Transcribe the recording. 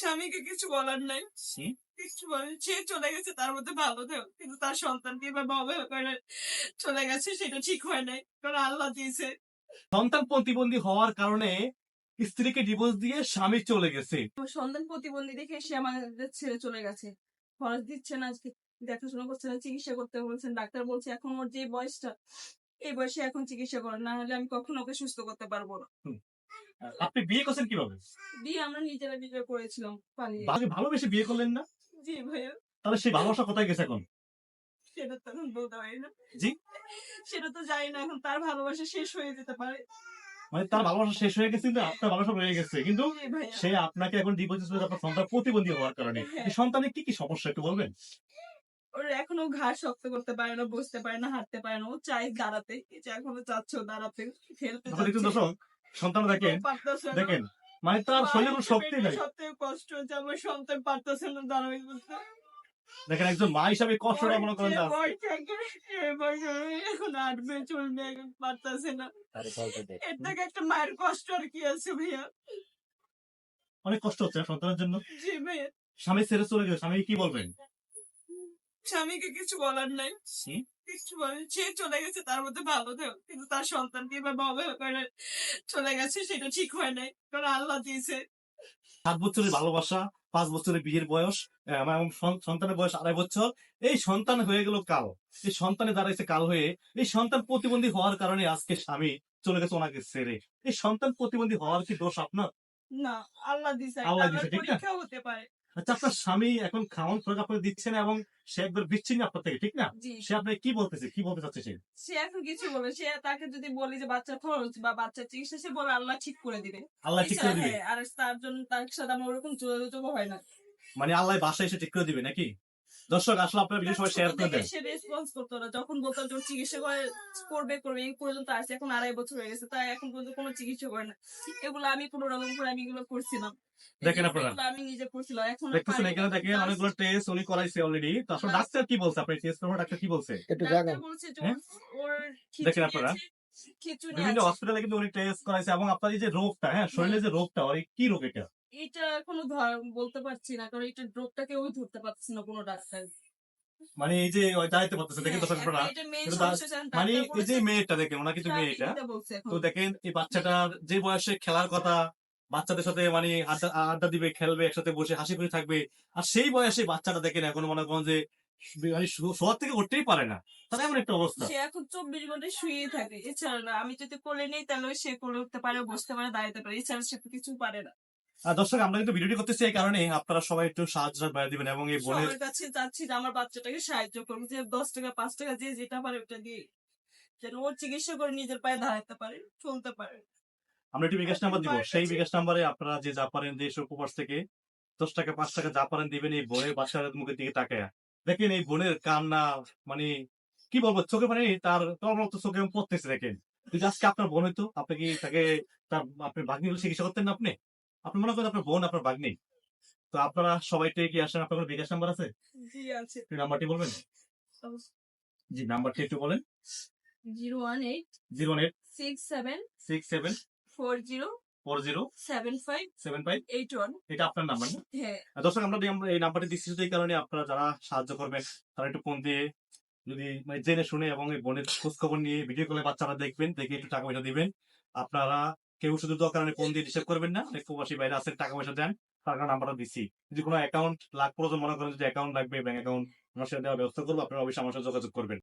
স্বামীকে কিছু বলার নাই। কিছু বলেন সে চলে গেছে তার মধ্যে ভালো থেও কিন্তু তার সন্তানকে এভাবে অবহেলা করে চলে গেছে সেটা ঠিক হয় নাই। কারণ আল্লাহ দিয়েছে। সন্তান প্রতিবন্ধী হওয়ার কারণে স্ত্রীকে ডিভোর্স দিয়ে স্বামী চলে গেছে। সন্তান প্রতিবন্ধী দেখে সে আমাদের ছেড়ে চলে গেছে। খরচ দিচ্ছে না আজকে। দেখাশোনা করছে না চিকিৎসা করতে বলছেন ডাক্তার বলছে এখন ওর যে বয়সটা এই বয়সে এখন চিকিৎসা করে না হলে আমি কখনো ওকে সুস্থ করতে পারব না। আপনি বিয়ে করছেন কীভাবে? দিয়ে আমরা নিজেরা নিজেরা করেছিলাম আগে ভালোবেসে বিয়ে করলেন না? জি ভাইয়া। তাহলে সেই ভালোবাসা কোথায় গেছে এখন? সেটা তো এখন বলতে পারি না। জি? সেটা তো জানি না এখন তার ভালোবাসা শেষ হয়ে যেতে পারে। মানে তার ভালোবাসা শেষ হয়ে গেছে কিন্তু আপনার ভালোবাসা রয়ে গেছে। কিন্তু সে আপনাকে এখন ডিভোর্স দিচ্ছে আপনার সন্তান প্রতিবন্ধী হওয়ার কারণে। হ্যাঁ। সন্তানের কি কি সমস্যা একটু বলবেন? ওর এখনও ঘাড় শক্ত করতে পারে না বসতে পারে না হাঁটতে পারে না। ও চাই দাঁড়াতে। এখনও চাচ্ছে দাঁড়াতে খেলতে দর্শক সন্তান দেখেন দেখেন মানে তার শরীরে কোনো শক্তি নাই। কষ্ট হচ্ছে আমার সন্তান পারতেছে না দাঁড়াবে বলতে। দেখেন একজন মা হিসাবে কষ্টটা মনে করেন এখন আটবে চলবে পারতেছে না। এর থেকে একটা মায়ের কষ্ট আর কি আছে ভাইয়া। অনেক কষ্ট হচ্ছে সন্তানের জন্য? জি ভাইয়া। স্বামী ছেড়ে চলে গেছে স্বামী কি বলবেন? স্বামীকে কিছু বলার নাই। কিছু সে চলে গেছে তার মধ্যে ভালো কিন্তু তার সন্তানকে অবহেলা করে চলে গেছে সেটা ঠিক হয় নাই কারণ আল্লাহ দিয়েছে। সাত বছরের ভালোবাসা পাঁচ বছরের বিয়ের বয়স আমার সন্তানের বয়স আড়াই বছর। এই সন্তান হয়ে গেল কাল। এই সন্তানে দাঁড়াইছে কাল হয়ে। এই সন্তান প্রতিবন্ধী হওয়ার কারণে আজকে স্বামী চলে গেছে ওনাকে ছেড়ে। এই সন্তান প্রতিবন্ধী হওয়ার কি দোষ আপনার? না আল্লাহ দিছে আল্লাহ দিছে, ঠিক না? হতে পারে। আচ্ছা আপনার স্বামী এখন খাওয়ান খোরাক আপনাকে দিচ্ছে না এবং সে একবার বিচ্ছিন্ন আপনার থেকে ঠিক না? সে আপনাকে কি বলতেছে? কি বলতে চাচ্ছে সে? সে এখন কিছু বলে সে তাকে যদি বলি যে বাচ্চা খরচ বা বাচ্চা চিকিৎসা সে বলে আল্লাহ ঠিক করে দিবে। আল্লাহ ঠিক করে দিবে? হ্যাঁ, আর তার জন্য তার সাথে আমার ওরকম যোগাযোগ হয় না। মানে আল্লাহ বাসায় এসে ঠিক করে দিবে নাকি? দর্শক আসলে আপনার ভিডিও সবাই শেয়ার করে দেন। সে রেসপন্স করতো না। যখন বলতাম যে চিকিৎসা করে করবে করবে এই পর্যন্ত আসছে এখন আড়াই বছর হয়ে গেছে তাই এখন পর্যন্ত কোনো চিকিৎসা করে না। এগুলো আমি কোনো রকম করে আমি এগুলো করছিলাম। দেখেন আপনারা। আমি নিজে করছিলাম এখন দেখতেছেন এখানে। দেখেন অনেকগুলো টেস্ট উনি করাইছে অলরেডি তো Plus- ডাক্তার কি বলছে? আপনি টেস্ট করার ডাক্তার কি বলছে? একটু বলছে যে হ্যাঁ? ওর দেখেন আপনারা। বিভিন্ন হসপিটালে কিন্তু উনি টেস্ট করাইছে এবং আপনার এই যে রোগটা হ্যাঁ শরীরে যে রোগটা ওর কি রোগ এটা? এটা এখনও বলতে পারছি না কারণ এটা রোগটা কেউ ধরতে পারছে না কোনো ডাক্তার। মানে এই যে ওই পারতেছে দেখেন দর্শক হ্যাঁ, মানে এই যে মেয়েটা দেখেন ওনার কিন্তু মেয়ে এটা এটা বলছে এখন। তো দেখেন এই বাচ্চাটার যে বয়সে খেলার কথা বাচ্চাদের সাথে মানে আড্ডা দিবে খেলবে একসাথে বসে হাসি খুশি থাকবে আর সেই বয়সে বাচ্চাটা দেখেন এখন মনে করেন যে মানে শো- শোয়ার থেকে উঠতেই পারে না। তার এমন একটা অবস্থা। সে এখন চব্বিশ ঘণ্টা শুয়ে থাকে। এছাড়া না আমি যদি কোলে নেই তাহলে সে কোলে উঠতে পারে বসতে পারে দাঁড়াতে পারে। এছাড়া সে কিছু পারে না। দর্শক আমরা কিন্তু ভিডিওটি করতেছি এই কারণে আপনারা সবাই একটু সাহায্য বাইরে দিবেন এবং এই বোনের কাছে চাচ্ছি যে আমার বাচ্চাটাকে সাহায্য করব যে দশ টাকা পাঁচ টাকা যে যেটা পারে ওটা দিয়ে যেন ওর চিকিৎসা করে নিজের পায়ে দাঁড়াতে পারে চলতে পারে। আমরা একটু বিকাশ নাম্বার দিব। সেই বিকাশ নাম্বারে আপনারা যে যা পারেন দেশ উপহার থেকে দশ টাকা পাঁচ টাকা যা পারেন দিবেন এই বোনের বাচ্চার মুখের দিকে তাকায়। দেখেন এই বোনের কান্না মানে কি বলব চোখে মানে তার তোমার চোখে পড়তেছে দেখেন। যদি আজকে আপনার বোন হইতো আপনি কি তাকে তার আপনার ভাগ্নি চিকিৎসা করতেন না আপনি? আপনি মনে করেন আপনার বোন আপনার ভাগ্নি? তো আপনারা সবাই কি আসেন? আপনার বিকাশ নাম্বার আছে? জি আছে। একটু নাম্বারটি বলবেন? জি নাম্বারটি একটু বলেন। Zero one eight zero eight six seven six seven four zero four zero seven five seven five. Eight one এটা আপনার নাম্বার না? হ্যাঁ। দর্শক আমরা এই- নাম্বারটি দিচ্ছি এই কারণে আপনারা যারা সাহায্য করবেন তারা একটু ফোন দিয়ে যদি মানে জেনে শুনে এবং এই বোনের খোঁজ খবর নিয়ে ভিডিও কলে বাচ্চারা দেখবেন দেখে একটু টাকা পয়সা দিবেন আপনারা কেউ শুধু দরকার ফোন দিয়ে হিসেব করবেন না? অনেক প্রবাসী বাইরে আছেন টাকা পয়সা দেন তার কারণে আমরা দিচ্ছি যদি কোনো অ্যাকাউন্ট লাখ প্রয়োজন মনে করেন যদি অ্যাকাউন্ট লাগবে ব্যাংক অ্যাকাউন্ট আমার সাথে দেওয়ার ব্যবস্থা করব আপনারা অবশ্যই আমার সাথে যোগাযোগ করবেন।